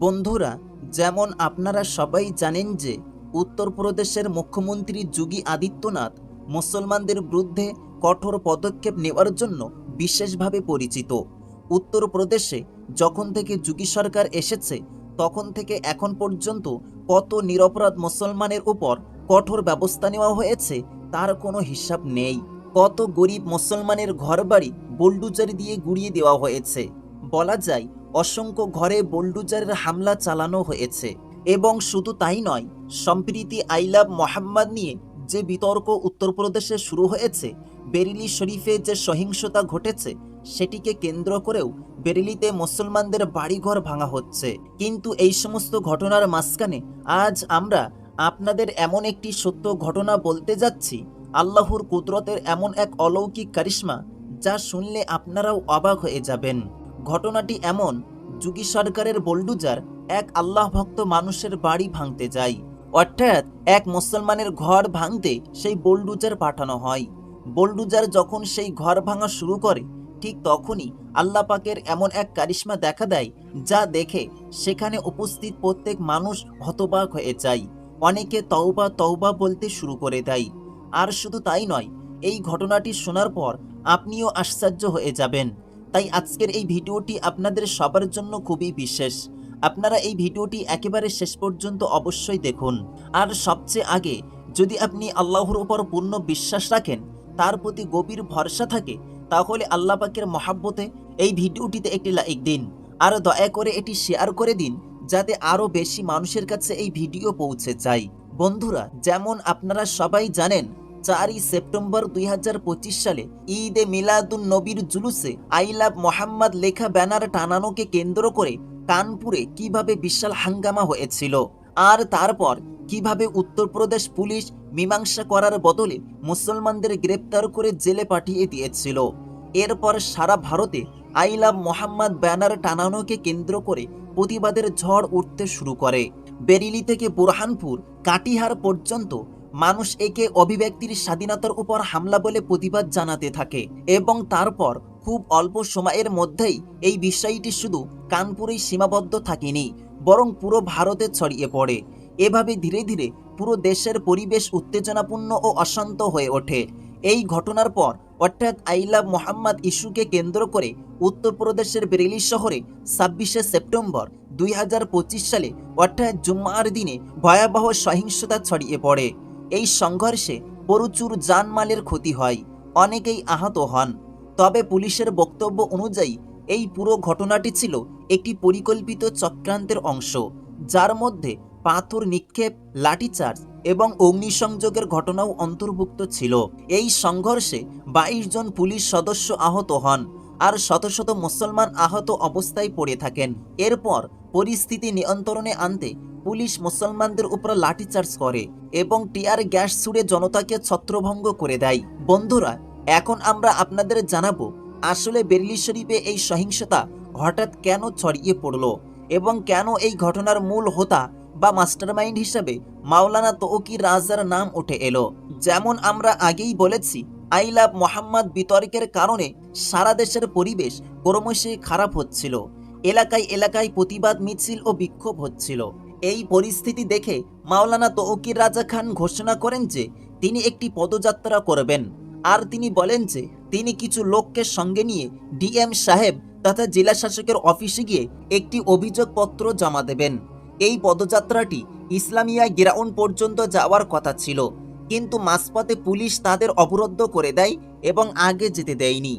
বন্ধুরা, যেমন আপনারা সবাই জানেন যে উত্তরপ্রদেশের মুখ্যমন্ত্রী যোগী আদিত্যনাথ মুসলমানদের বিরুদ্ধে কঠোর পদক্ষেপ নেওয়ার জন্য বিশেষভাবে পরিচিত। উত্তরপ্রদেশে যখন থেকে যোগী সরকার এসেছে, তখন থেকে এখন পর্যন্ত কত নিরপরাধ মুসলমানের উপর কঠোর ব্যবস্থা নেওয়া হয়েছে তার কোনো হিসাব নেই। কত গরিব মুসলমানের ঘরবাড়ি বোল্ডুজার দিয়ে গুড়িয়ে দেওয়া হয়েছে। বলা যায় অসংখ্য ঘরে বোল্ডুজারের হামলা চালানো হয়েছে এবং শুধু তাই নয়, সম্প্রীতি আইলাভ মোহাম্মদ নিয়ে যে বিতর্ক উত্তরপ্রদেশে শুরু হয়েছে, বেরিলি শরীফে যে সহিংসতা ঘটেছে, সেটিকে কেন্দ্র করেও বেরিলিতে মুসলমানদের বাড়িঘর ভাঙা হচ্ছে। কিন্তু এই সমস্ত ঘটনার মাঝখানে আজ আমরা আপনাদের এমন একটি সত্য ঘটনা বলতে যাচ্ছি, আল্লাহর কুদরতের এমন এক অলৌকিক কারিশ্মা যা শুনলে আপনারাও অবাক হয়ে যাবেন। ঘটনাটি এমন, যুগী সরকারের বোল্ডুজার এক আল্লাহ ভক্ত মানুষের বাড়ি ভাঙতে যায়। অর্থাৎ এক মুসলমানের ঘর ভাঙতে সেই বোল্ডুজার পাঠানো হয়। বোল্ডুজার যখন সেই ঘর ভাঙা শুরু করে, ঠিক তখনই আল্লাহ পাকের এমন এক কারিশ্মা দেখা দেয়, যা দেখে সেখানে উপস্থিত প্রত্যেক মানুষ হতবাক হয়ে যায়। অনেকে তওবা তওবা বলতে শুরু করে দেয়। আর শুধু তাই নয়, এই ঘটনাটি শোনার পর আপনিও আশ্চর্য হয়ে যাবেন। তাই আজকের এই ভিডিওটি আপনাদের সবার জন্য খুবই বিশেষ। আপনারা এই ভিডিওটি একেবারে শেষ পর্যন্ত অবশ্যই দেখুন। আর সবচেয়ে আগে, যদি আপনি আল্লাহর উপর পূর্ণ বিশ্বাস রাখেন, তার প্রতি গভীর ভরসা থাকে, তাহলে আল্লাহ পাকের মহাব্বতে এই ভিডিওটিতে একটি লাইক দিন। আর দয়া করে এটি শেয়ার করে দিন, যাতে আরও বেশি মানুষের কাছে এই ভিডিও পৌঁছে যায়। বন্ধুরা, যেমন আপনারা সবাই জানেন চারই সেপ্টেম্বর দুই হাজার পঁচিশ সালে ঈদে মিলাদুন নবীর জুলুসে আই লাভ মোহাম্মদ লেখা ব্যানার টানানোকে কেন্দ্র করে কানপুরে কীভাবে বিশাল হাঙ্গামা হয়েছিল? আর তারপর কীভাবে উত্তরপ্রদেশ পুলিশ মীমাংসা করার বদলে মুসলমানদের গ্রেপ্তার করে জেলে পাঠিয়ে দিয়েছিল? এরপর সারা ভারতে আই লাভ মোহাম্মদ ব্যানার টানানোকে কেন্দ্র করে প্রতিবাদের ঝড় উঠতে শুরু করে। বেরিলি থেকে বুরহানপুর, কাটিহার পর্যন্ত মানুষ একে অভিব্যক্তির স্বাধীনতার উপর হামলা বলে প্রতিবাদ জানাতে থাকে এবং তারপর খুব অল্প সময়ের মধ্যেই এই বিষয়টি শুধু কানপুরেই সীমাবদ্ধ থাকেনি, বরং পুরো ভারতে ছড়িয়ে পড়ে। এভাবে ধীরে ধীরে পুরো দেশের পরিবেশ উত্তেজনাপূর্ণ ও অশান্ত হয়ে ওঠে। এই ঘটনার পর অর্থাৎ আইলা মোহাম্মদ ইস্যুকে কেন্দ্র করে উত্তরপ্রদেশের বেরেলি শহরে ছাব্বিশে সেপ্টেম্বর দুই হাজার পঁচিশ সালে অর্থাৎ জুম্মার দিনে ভয়াবহ সহিংসতা ছড়িয়ে পড়ে। এই সংঘর্ষে প্রচুর জানমালের ক্ষতি হয়, অনেকেই আহত হন। তবে পুলিশের বক্তব্য অনুযায়ী, এই পুরো ঘটনাটি ছিল একটি পরিকল্পিত চক্রান্তের অংশ, যার মধ্যে পাথর নিক্ষেপ, লাঠিচার্জ এবং অগ্নিসংযোগের ঘটনাও অন্তর্ভুক্ত ছিল। এই সংঘর্ষে বাইশ জন পুলিশ সদস্য আহত হন আর শত শত মুসলমান আহত অবস্থায় পড়ে থাকেন। এরপর পরিস্থিতি নিয়ন্ত্রণে আনতে পুলিশ মুসলমানদের উপর লাঠিচার্জ করে এবং টিয়ার গ্যাস ছুড়ে জনতাকে ছত্রভঙ্গ করে দেয়। বন্ধুরা, এখন আমরা আপনাদের জানাব, আসলে বেরলি শরীফে এই সহিংসতা হঠাৎ কেন ছড়িয়ে পড়ল এবং কেন এই ঘটনার মূল হোতা বা মাস্টারমাইন্ড হিসাবে মাওলানা তৌকি রাজার নাম উঠে এলো। যেমন আমরা আগেই বলেছি, আই লাভ মোহাম্মদ বিতর্কের কারণে সারা দেশের পরিবেশ ক্রমশই খারাপ হচ্ছিল, এলাকায় এলাকায় প্রতিবাদ মিছিল ও বিক্ষোভ হচ্ছিল। এই পরিস্থিতি দেখে মাওলানা তৌকির রাজা খান ঘোষণা করেন যে তিনি একটি পদযাত্রা করবেন। আর তিনি বলেন যে তিনি কিছু লোককে সঙ্গে নিয়ে ডিএম সাহেব তথা জেলা শাসকের অফিসে গিয়ে একটি অভিযোগপত্র জমা দেবেন। এই পদযাত্রাটি ইসলামিয়া গ্রাউন্ড পর্যন্ত যাওয়ার কথা ছিল, কিন্তু মাঝপথে পুলিশ তাদের অবরুদ্ধ করে দেয় এবং আগে যেতে দেয়নি।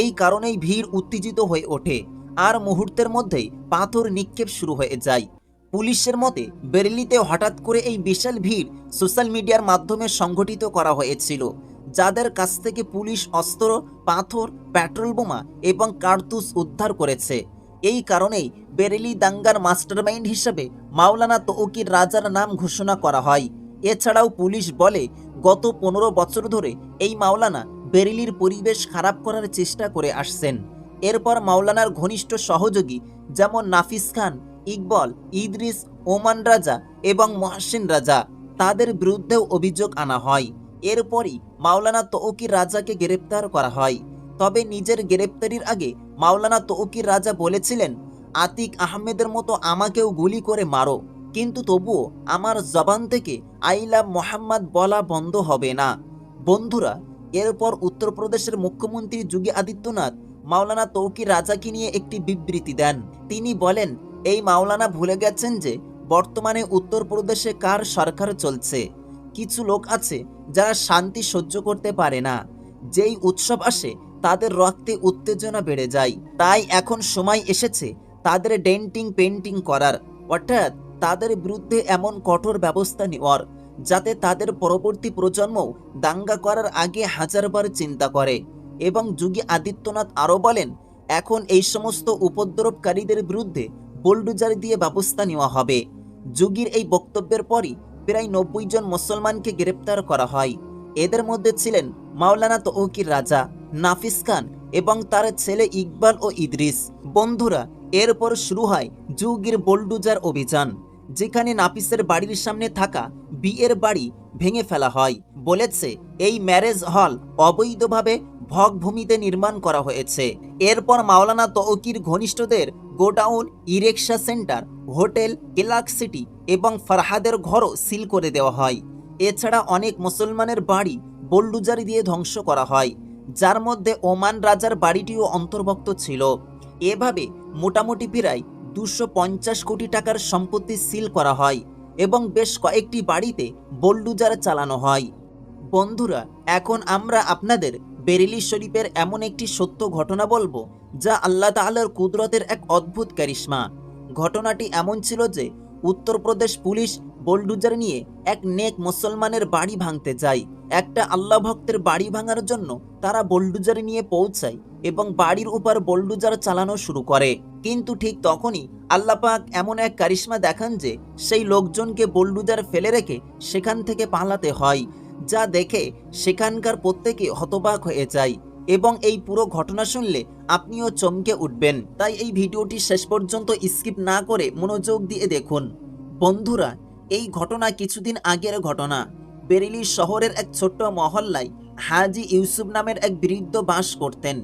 এই কারণেই ভিড় উত্তেজিত হয়ে ওঠে। আর মুহূর্তের মধ্যেই পাথর নিক্ষেপ শুরু হয়ে যায়। পুলিশের মতে, বেরেলিতে হঠাৎ করে এই বিশাল ভিড় সোশ্যাল মিডিয়ার মাধ্যমে সংগঠিত করা হয়েছিল, যাদের কাছ থেকে পুলিশ অস্ত্র, পাথর, পেট্রোল বোমা এবং কার্তুস উদ্ধার করেছে। এই কারণেই বেরেলি দাঙ্গার মাস্টারমাইন্ড হিসেবে মাওলানা তৌকির রাজার নাম ঘোষণা করা হয়। এছাড়াও পুলিশ বলে, গত পনেরো বছর ধরে এই মাওলানা বেরেলির পরিবেশ খারাপ করার চেষ্টা করে আসছেন। এরপর মাওলানার ঘনিষ্ঠ সহযোগী যেমন নাফিস খান ইকবল, ইদ্রিস, ওমান রাজা এবং মহাসিন রাজা তাদের বিরুদ্ধেও অভিযোগ আনা হয়। এরপরই মাওলানা তৌকির রাজাকে গ্রেপ্তার করা হয়। তবে নিজের গ্রেপ্তারির আগে মাওলানা তৌকির রাজা বলেছিলেন, আতিক আহমেদের মতো আমাকেও গুলি করে মারো, কিন্তু তবুও আমার জবান থেকে আইলা মোহাম্মদ বলা বন্ধ হবে না। বন্ধুরা, এরপর উত্তরপ্রদেশের মুখ্যমন্ত্রী যোগী আদিত্যনাথ মাওলানা তৌকির রাজাকে নিয়ে একটি বিবৃতি দেন। তিনি বলেন এই মাওলানা ভুলে গেছেন যে বর্তমানে উত্তরপ্রদেশে কার সরকার চলছে? কিছু লোক আছে যারা শান্তি সহ্য করতে পারে না। যেই উৎসব আসে, তাদের রক্তে উত্তেজনা বেড়ে যায়। তাই এখন সময় এসেছে তাদের ডেন্টিং পেন্টিং করার। অর্থাৎ তাদের বিরুদ্ধে এমন কঠোর ব্যবস্থা নেওয়ার, যাতে তাদের পরবর্তী প্রজন্মও দাঙ্গা করার আগে হাজারবার চিন্তা করে। এবং যোগী আদিত্যনাথ আরও বলেন, এখন এই সমস্ত উপদ্রবকারীদের বিরুদ্ধে বোল্ডুজার দিয়ে ব্যবস্থা নেওয়া হবে। যোগীর এই বক্তব্যের পরই প্রায় নব্বই জন মুসলমানকে গ্রেপ্তার করা হয়। এদের মধ্যে ছিলেন মাওলানা তৌকির রাজা, নাফিস খান এবং তার ছেলে ইকবাল ও ইদ্রিস। বন্ধুরা, এরপর শুরু হয় যুগির বোল্ডুজার অভিযান, যেখানে নাফিসের বাড়ির সামনে থাকা বিয়ের বাড়ি ভেঙে ফেলা হয়। বলেছে, এই ম্যারেজ হল অবৈধভাবে ভগভূমিতে নির্মাণ করা হয়েছে। এরপর মাওলানা তৌকির ঘনিষ্ঠদের গোডাউন, ইরেকশা সেন্টার, হোটেল এলাক সিটি এবং ফারহাদের ঘরও সিল করে দেওয়া হয়। এছাড়া অনেক মুসলমানের বাড়ি বোল্ডুজারি দিয়ে ধ্বংস করা হয়, যার মধ্যে ওমান রাজার বাড়িটিও অন্তর্ভুক্ত ছিল। এভাবে মোটামুটি প্রায় দুশো কোটি টাকার সম্পত্তি সিল করা হয় এবং বেশ কয়েকটি বাড়িতে বল্লুজার চালানো হয়। বন্ধুরা, এখন আমরা আপনাদের বেরেলি শরীফের এমন একটি সত্য ঘটনা বলব, যা আল্লাহ তাআলার কুদরতের এক অদ্ভুত ক্যারিশমা ঘটনাটি এমন ছিল যে, উত্তরপ্রদেশ পুলিশ বোল্ডুজার নিয়ে এক নেক মুসলমানের বাড়ি ভাঙতে যায়। একটা আল্লাহ ভক্তের বাড়ি ভাঙার জন্য তারা বোল্ডুজার নিয়ে পৌঁছায় এবং বাড়ির উপর বোল্ডুজার চালানো শুরু করে। কিন্তু ঠিক তখনই আল্লাপাক এমন এক কারিশমা দেখান যে, সেই লোকজনকে বোল্ডুজার ফেলে রেখে সেখান থেকে পালাতে হয়। যা দেখে সেখানকার প্রত্যেকে হতবাক হয়ে যায় এবং এই পুরো ঘটনা শুনলে আপনিও চমকে উঠবেন। তাই এই ভিডিওটি শেষ পর্যন্ত স্কিপ না করে মনোযোগ দিয়ে দেখুন। বন্ধুরা, এই ঘটনা কিছুদিন আগের ঘটনা। বেরিলি শহরের এক ছোট্ট মহল্লায় হাজি ইউসুফ নামের এক বৃদ্ধ বাস করতেন।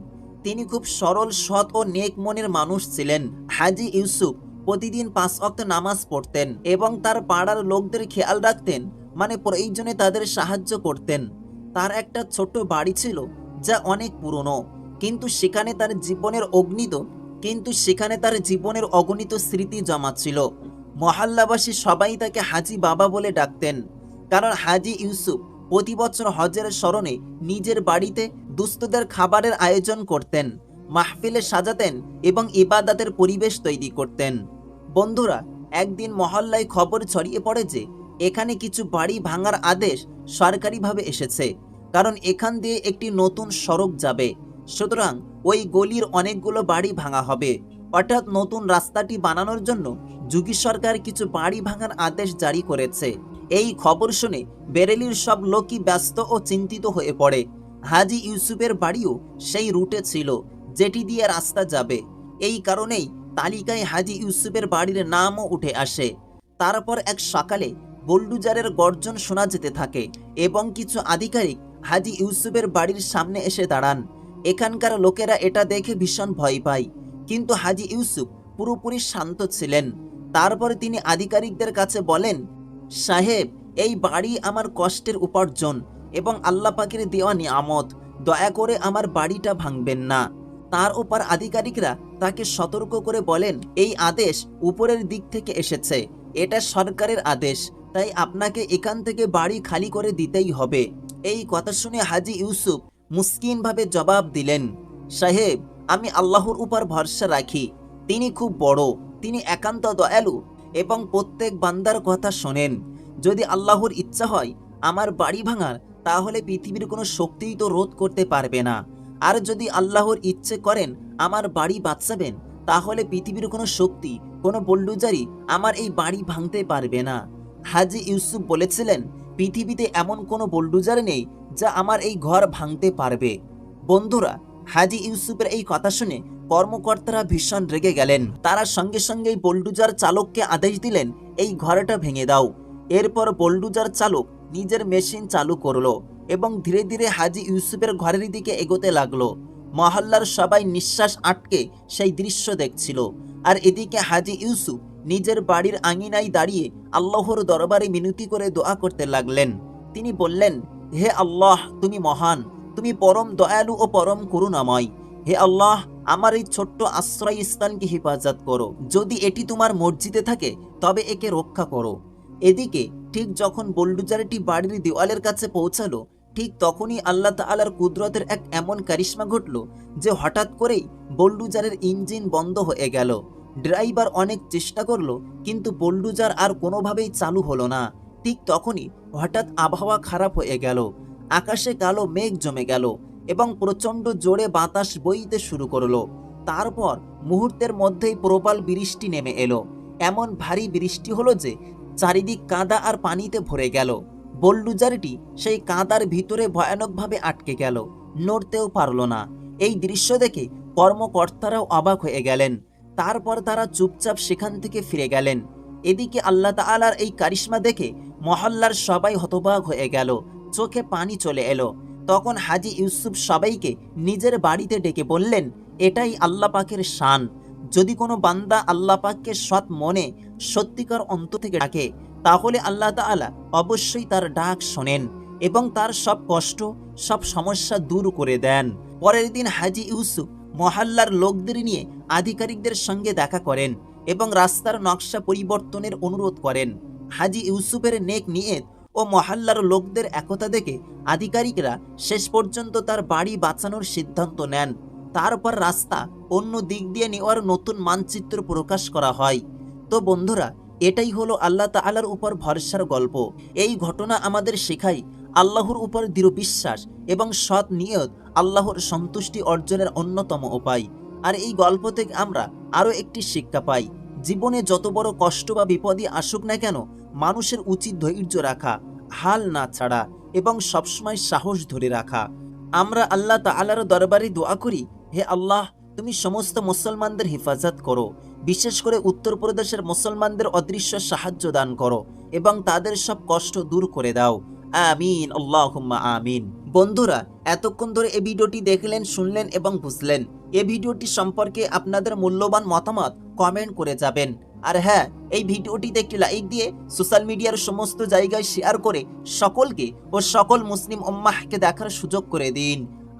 তিনি খুব সরল, সৎ ও নেক মনের মানুষ ছিলেন। হাজি ইউসুফ প্রতিদিন পাঁচ অক্ট নামাজ পড়তেন এবং তার পাড়ার লোকদের খেয়াল রাখতেন মানে প্রয়োজনে তাদের সাহায্য করতেন। তার একটা ছোট্ট বাড়ি ছিল, যা অনেক পুরনো। কিন্তু সেখানে তার জীবনের অগ্নিত কিন্তু সেখানে তার জীবনের অগণিত স্মৃতি জমা ছিল। মহল্লাবাসী সবাই তাকে হাজি বাবা বলে ডাকতেন। কারণ হাজি ইউসুফ প্রতি বছর হজের স্মরণে নিজের বাড়িতে দুস্থদের খাবারের আয়োজন করতেন, মাহফিলে সাজাতেন এবং ইবাদাতের পরিবেশ তৈরি করতেন। বন্ধুরা, একদিন মহল্লায় খবর ছড়িয়ে পড়ে যে এখানে কিছু বাড়ি ভাঙার আদেশ সরকারিভাবে এসেছে। কারণ এখান দিয়ে একটি নতুন সড়ক যাবে। সুতরাং ওই গলির অনেকগুলো বাড়ি ভাঙা হবে। অর্থাৎ নতুন রাস্তাটি বানানোর জন্য যুগী সরকার কিছু বাড়ি ভাঙার আদেশ জারি করেছে। এই খবর শুনে বেরেলির সব লোকই ব্যস্ত ও চিন্তিত হয়ে পড়ে। হাজি ইউসুফের বাড়িও সেই রুটে ছিল, যেটি দিয়ে রাস্তা যাবে। এই কারণেই তালিকায় হাজি ইউসুফের বাড়ির নামও উঠে আসে। তারপর এক সকালে বোল্ডুজারের গর্জন শোনা যেতে থাকে এবং কিছু আধিকারিক হাজি ইউসুফের বাড়ির সামনে এসে দাঁড়ান। এখানকার লোকেরা এটা দেখে ভীষণ ভয় পায়। কিন্তু হাজি ইউসুফ পুরোপুরি শান্ত ছিলেন। তারপরে তিনি আধিকারিকদের কাছে বলেন, সাহেব, এই বাড়ি আমার কষ্টের উপার্জন এবং আল্লাহ পাকের দেওয়া নিয়ামত। দয়া করে আমার বাড়িটা ভাঙবেন না। তার উপর আধিকারিকরা তাকে সতর্ক করে বলেন, এই আদেশ উপরের দিক থেকে এসেছে। এটা সরকারের আদেশ, তাই আপনাকে এখান থেকে বাড়ি খালি করে দিতেই হবে। এই কথা শুনে হাজি ইউসুফ মুস্কিনভাবে জবাব দিলেন, সাহেব, আমি আল্লাহর উপর ভরসা রাখি। তিনি খুব বড়, তিনি একান্ত দয়ালু এবং প্রত্যেক বান্দার কথা শোনেন। যদি আল্লাহর ইচ্ছা হয় আমার বাড়ি ভাঙার, তাহলে পৃথিবীর কোনো শক্তিই তো রোধ করতে পারবে না। আর যদি আল্লাহর ইচ্ছে করেন আমার বাড়ি বাঁচাবেন তাহলে পৃথিবীর কোনো শক্তি, কোনো বল্লুজারি আমার এই বাড়ি ভাঙতে পারবে না। হাজি ইউসুফ বলেছিলেন, পৃথিবীতে এমন কোনো বোল্ডুজার নেই যা আমার এই ঘর ভাঙতে পারবে। বন্ধুরা, হাজি ইউসুফের এই কথা শুনে কর্মকর্তারা ভীষণ রেগে গেলেন। তারা সঙ্গে সঙ্গেই বল্ডুজার চালককে আদেশ দিলেন, এই ঘরটা ভেঙে দাও। এরপর বল্ডুজার চালক নিজের মেশিন চালু করল এবং ধীরে ধীরে হাজি ইউসুফের ঘরের দিকে এগোতে লাগল। মহল্লার সবাই নিঃশ্বাস আটকে সেই দৃশ্য দেখছিল। আর এদিকে হাজি ইউসুফ নিজের বাড়ির আঙিনায় দাঁড়িয়ে আল্লাহর দরবারে মিনতি করে দোয়া করতে লাগলেন। তিনি বললেন, হে আল্লাহ, তুমি মহান। তুমি পরম দয়ালু ও পরম করুণাময়। হে আল্লাহ, আমার এই ছোট্ট আশ্রয় স্থানকে হেফাজত করো। যদি এটি তোমার মসজিদে থাকে, তবে একে রক্ষা করো। এদিকে ঠিক যখন বোল্ডুজারটি বাড়ির দেওয়ালের কাছে পৌঁছালো ঠিক তখনই আল্লাহ তাআলার কুদরতের এক এমন কারিশ্মা ঘটল যে হঠাৎ করেই বল্ডুজারের ইঞ্জিন বন্ধ হয়ে গেল। ড্রাইভার অনেক চেষ্টা করল, কিন্তু বল্ডুজার আর কোনোভাবেই চালু হলো না। ঠিক তখনই হঠাৎ আবহাওয়া খারাপ হয়ে গেল। আকাশে কালো মেঘ জমে গেল এবং প্রচণ্ড জোরে বাতাস বইতে শুরু করল। তারপর মুহূর্তের মধ্যেই প্রবল বৃষ্টি নেমে এলো। এমন ভারী বৃষ্টি হলো যে চারিদিক কাদা আর পানিতে ভরে গেল। বোল্ডুজারটি সেই কাঁদার ভিতরে ভয়ানকভাবে আটকে গেল, নড়তেও পারল না। এই দৃশ্য দেখে কর্মকর্তারাও অবাক হয়ে গেলেন। তারপর তারা চুপচাপ সেখান থেকে ফিরে গেলেন। এদিকে আল্লাহ তাআলার এই কারিশ্মা দেখে মহল্লার সবাই হতবাক হয়ে গেল, চোখে পানি চলে এলো। তখন হাজি ইউসুফ সবাইকে নিজের বাড়িতে ডেকে বললেন, এটাই আল্লাহ পাকের শান। যদি কোনো বান্দা আল্লাহ পাককে সৎ মনে সত্যিকার অন্ত থেকে ডাকে, তাহলে আল্লাহ তাআলা অবশ্যই তার ডাক শোনেন এবং তার সব কষ্ট, সব সমস্যা দূর করে দেন। পরের দিন হাজি ইউসুফ মহাল্লার লোকদের নিয়ে আধিকারিকদের সঙ্গে দেখা করেন এবং রাস্তার নকশা পরিবর্তনের অনুরোধ করেন। হাজি ইউসুফের নেক নিয়ত ও মহাল্লার লোকদের একতা দেখে আধিকারিকরা শেষ পর্যন্ত তার বাড়ি বাঁচানোর সিদ্ধান্ত নেন। তারপর রাস্তা অন্য দিক দিয়ে নেওয়ার নতুন মানচিত্র প্রকাশ করা হয়। তো বন্ধুরা, এটাই হলো আল্লাহ তাআলার উপর ভরসার গল্প। এই ঘটনা আমাদের শেখায় আল্লাহর উপর দৃঢ় বিশ্বাস এবং সৎ নিয়ত আল্লাহর সন্তুষ্টি অর্জনের অন্যতম উপায়। আর এই গল্প থেকে আমরা আরও একটি শিক্ষা পাই। জীবনে যত বড় কষ্ট বা বিপদই আসুক না কেন, মানুষের উচিত ধৈর্য রাখা, হাল না ছাড়া এবং সবসময় সাহস ধরে রাখা। আমরা আল্লাহ তাআলার দরবারে দোয়া করি হে আল্লাহ, তুমি সমস্ত মুসলমানদের হেফাজত করো। বিশেষ করে উত্তরপ্রদেশের মুসলমানদের অদৃশ্য সাহায্য দান করো এবং তাদের সব কষ্ট দূর করে দাও। আমিন, আল্লাহুম্মা আমিন। বন্ধুরা, এতক্ষণ ধরে এই ভিডিওটি দেখলেন, শুনলেন এবং বুঝলেন। এই ভিডিওটি সম্পর্কে আপনাদের মূল্যবান মতামত কমেন্ট করে যাবেন। আর হ্যাঁ এই ভিডিওটিতে একটি লাইক দিয়ে সোশ্যাল মিডিয়ার সমস্ত জায়গায় শেয়ার করে সকলকে ও সকল মুসলিম উম্মাহকে দেখার সুযোগ করে দিন।